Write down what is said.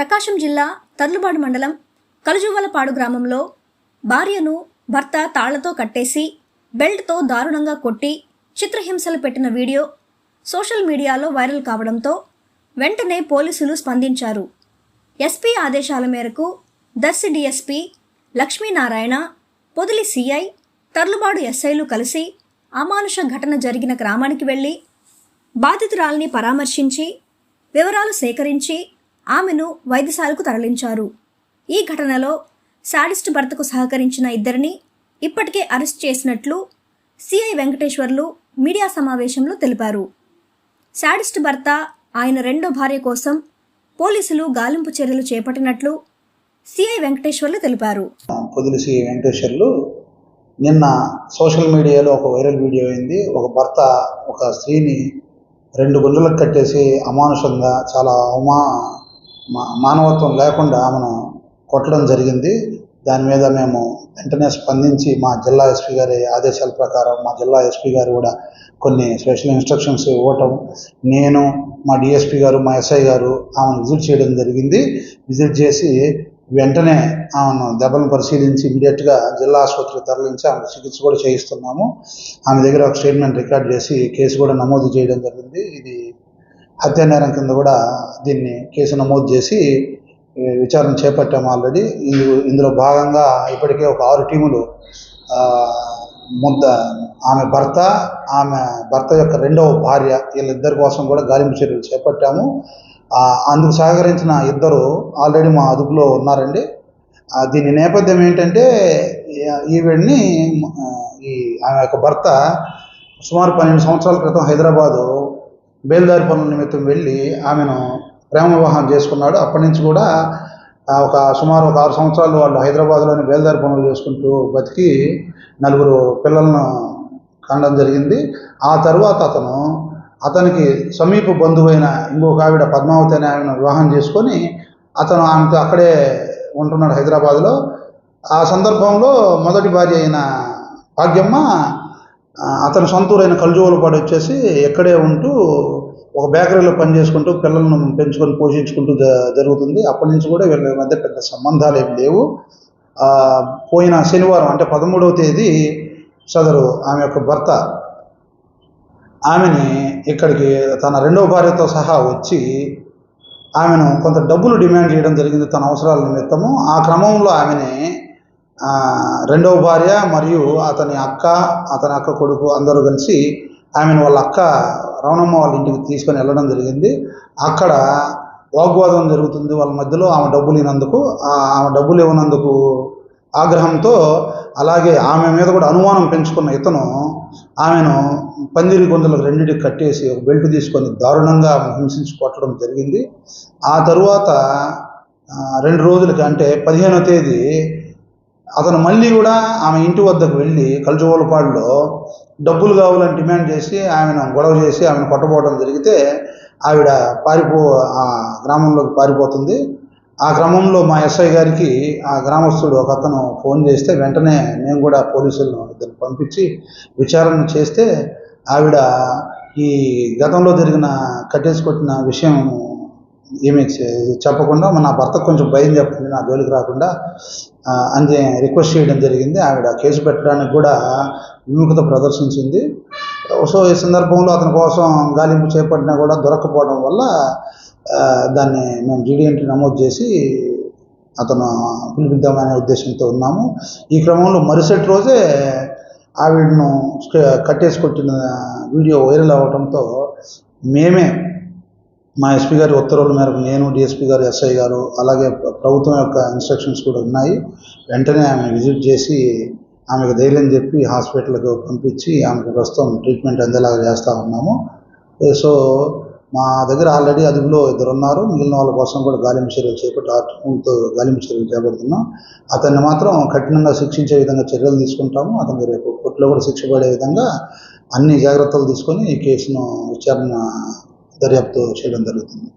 ప్రకాశం జిల్లా తర్లుబాడు మండలం కలుజువలపాడు గ్రామంలో భార్యను భర్త తాళ్ళతో కట్టేసి బెల్ట్తో దారుణంగా కొట్టి చిత్రహింసలు పెట్టిన వీడియో సోషల్ మీడియాలో వైరల్ కావడంతో వెంటనే పోలీసులు స్పందించారు. ఎస్పీ ఆదేశాల మేరకు దర్శి డిఎస్పీ లక్ష్మీనారాయణ పొదిలి సిఐ తర్లుబాడు ఎస్ఐలు కలిసి అమానుష ఘటన జరిగిన గ్రామానికి వెళ్ళి బాధితురాల్ని పరామర్శించి వివరాలు సేకరించి ఆమెను వైద్యశాలకు తరలించారు. ఈ ఘటనలో శాడిస్ట్ భర్తకు సహకరించిన ఇద్దరిని ఇప్పటికే అరెస్ట్ చేసినట్లు సిఐ వెంకటేశ్వర్లు మీడియా సమావేశంలో తెలిపారు. శాడిస్ట్ భర్త ఆయన రెండో భార్య కోసం పోలీసులు గాలింపు చర్యలు చేపట్టినట్లు సిఐ వెంకటేశ్వర్లు తెలిపారు. పొదిలిసి వెంకటేశ్వర్లు నిన్న సోషల్ మీడియాలో ఒక వైరల్ వీడియో అయింది. ఒక భర్త ఒక స్త్రీని రెండు గుండెలకు కట్టేసి అమానుషంగా చాలా అవమా మానవత్వం లేకుండా ఆమెను కొట్టడం జరిగింది. దాని మీద మేము వెంటనే స్పందించి మా జిల్లా ఎస్పీ గారి ఆదేశాల ప్రకారం మా జిల్లా ఎస్పీ గారు కూడా కొన్ని స్పెషల్ ఇన్స్ట్రక్షన్స్ ఇవ్వటం నేను మా డిఎస్పీ గారు మా ఎస్ఐ గారు ఆమెను విజిట్ చేయడం జరిగింది. విజిట్ చేసి వెంటనే ఆమెను దెబ్బలను పరిశీలించి ఇమీడియట్గా జిల్లా ఆసుపత్రికి తరలించి ఆమె చికిత్స కూడా చేయిస్తున్నాము. ఆమె దగ్గర ఒక స్టేట్మెంట్ రికార్డ్ చేసి కేసు కూడా నమోదు చేయడం జరిగింది. ఇది హత్యా నేరం కింద కూడా దీన్ని కేసు నమోదు చేసి విచారణ చేపట్టాము ఆల్రెడీ. ఇందు- ఇందులో భాగంగా ఇప్పటికే ఒక ఆరు టీములు ముద్ద ఆమె భర్త ఆమె భర్త యొక్క రెండవ భార్య వీళ్ళిద్దరి కోసం కూడా గాలింపు చర్యలు చేపట్టాము. అందుకు సహకరించిన ఇద్దరు ఆల్రెడీ మా అదుపులో ఉన్నారండి. దీని నేపథ్యం ఏంటంటే ఈవిడ్ని ఈ ఆమె యొక్క భర్త సుమారు పన్నెండు సంవత్సరాల క్రితం హైదరాబాదు బేల్దారి పనుల నిమిత్తం వెళ్ళి ఆమెను ప్రేమ వివాహం చేసుకున్నాడు. అప్పటి నుంచి కూడా ఒక సుమారు ఒక ఆరు సంవత్సరాలు వాళ్ళు హైదరాబాద్లోని బేల్దారి పనులు చేసుకుంటూ బతికి నలుగురు పిల్లలను కనడం జరిగింది. ఆ తర్వాత అతను అతనికి సమీప బంధువైన ఇంకొక ఆవిడ పద్మావతి అనే ఆమెను వివాహం చేసుకొని అతను ఆమెతో అక్కడే ఉంటున్నాడు హైదరాబాద్లో. ఆ సందర్భంలో మొదటి భార్య అయిన భాగ్యమ్మ అతని సొంతూరైన కలుజోలపాడు వచ్చేసి ఎక్కడే ఉంటూ ఒక బేకరీలో పని చేసుకుంటూ పిల్లలను పెంచుకొని పోషించుకుంటూ జరుగుతుంది. అప్పటి నుంచి కూడా వీళ్ళ మధ్య పెద్ద సంబంధాలు ఏమి లేవు. పోయిన శనివారం అంటే పదమూడవ తేదీ సదరు ఆమె యొక్క భర్త ఆమెని ఇక్కడికి తన రెండవ భార్యతో సహా వచ్చి ఆమెను కొంత డబ్బులు డిమాండ్ చేయడం జరిగింది తన అవసరాల నిమిత్తము. ఆ క్రమంలో ఆమెని రెండవ భార్య మరియు అతని అక్క అతని అక్క కొడుకు అందరూ కలిసి ఆమెను వాళ్ళ అక్క రవణమ్మ వాళ్ళ ఇంటికి తీసుకొని వెళ్ళడం జరిగింది. అక్కడ వాగ్వాదం జరుగుతుంది వాళ్ళ మధ్యలో ఆమె డబ్బులు ఇనందుకు ఆమె డబ్బులు ఇవ్వనందుకు ఆగ్రహంతో అలాగే ఆమె మీద కూడా అనుమానం పెంచుకున్న ఇతను ఆమెను పందిరి గొంతులకు రెండింటికి కట్టేసి ఒక బెల్ట్ తీసుకొని దారుణంగా ఆమెను హింసించి కొట్టడం జరిగింది. ఆ తరువాత రెండు రోజులకి అంటే పదిహేనో తేదీ అతను మళ్ళీ కూడా ఆమె ఇంటి వద్దకు వెళ్ళి కలుచువోలపాడులో డబ్బులు కావాలని డిమాండ్ చేసి ఆమెను గొడవ చేసి ఆమెను కొట్టబోవడం జరిగితే ఆవిడ పారిపో ఆ గ్రామంలోకి పారిపోతుంది. ఆ క్రమంలో మా ఎస్ఐ గారికి ఆ గ్రామస్తుడు ఒక అతను ఫోన్ చేస్తే వెంటనే మేము కూడా పోలీసులను ఇద్దరు పంపించి విచారణ చేస్తే ఆవిడ ఈ గతంలో జరిగిన కట్టేసి కొట్టిన విషయం ఏమీ చెప్పకుండా మన నా భర్తకు కొంచెం భయం చెప్పండి నా జోలికి రాకుండా అని రిక్వెస్ట్ చేయడం జరిగింది. ఆవిడ కేసు పెట్టడానికి కూడా విముఖత ప్రదర్శించింది. సో ఈ సందర్భంలో అతని కోసం గాలింపు చేపట్టినా కూడా దొరకపోవడం వల్ల దాన్ని మేము జీడీ నమోదు చేసి అతను పిలిపిద్దామనే ఉద్దేశంతో ఉన్నాము. ఈ క్రమంలో మరుసటి రోజే ఆవిడను కట్టేసి కొట్టిన వీడియో వైరల్ అవ్వడంతో మేమే మా ఎస్పీ గారి ఉత్తర్వుల మేరకు నేను డిఎస్పీ గారు ఎస్ఐ గారు అలాగే ప్రభుత్వం యొక్క ఇన్స్ట్రక్షన్స్ కూడా ఉన్నాయి. వెంటనే ఆమె విజిట్ చేసి ఆమెకు ధైర్యం చెప్పి హాస్పిటల్కి పంపించి ఆమెకు ప్రస్తుతం ట్రీట్మెంట్ అందేలాగా చేస్తూ ఉన్నాము. సో మా దగ్గర ఆల్రెడీ అదుపులో ఇద్దరు ఉన్నారు. మిగిలిన వాళ్ళ కోసం కూడా గాలింపు చర్యలు చేపట్టి ఆ గాలింపు చర్యలు చేపడుతున్నాం. అతన్ని మాత్రం కఠినంగా శిక్షించే విధంగా చర్యలు తీసుకుంటాము. అతనికి రేపు కోర్టులో కూడా శిక్ష పడే విధంగా అన్ని జాగ్రత్తలు తీసుకొని ఈ కేసును విచారణ దర్యాప్తు చేయడం జరుగుతుంది.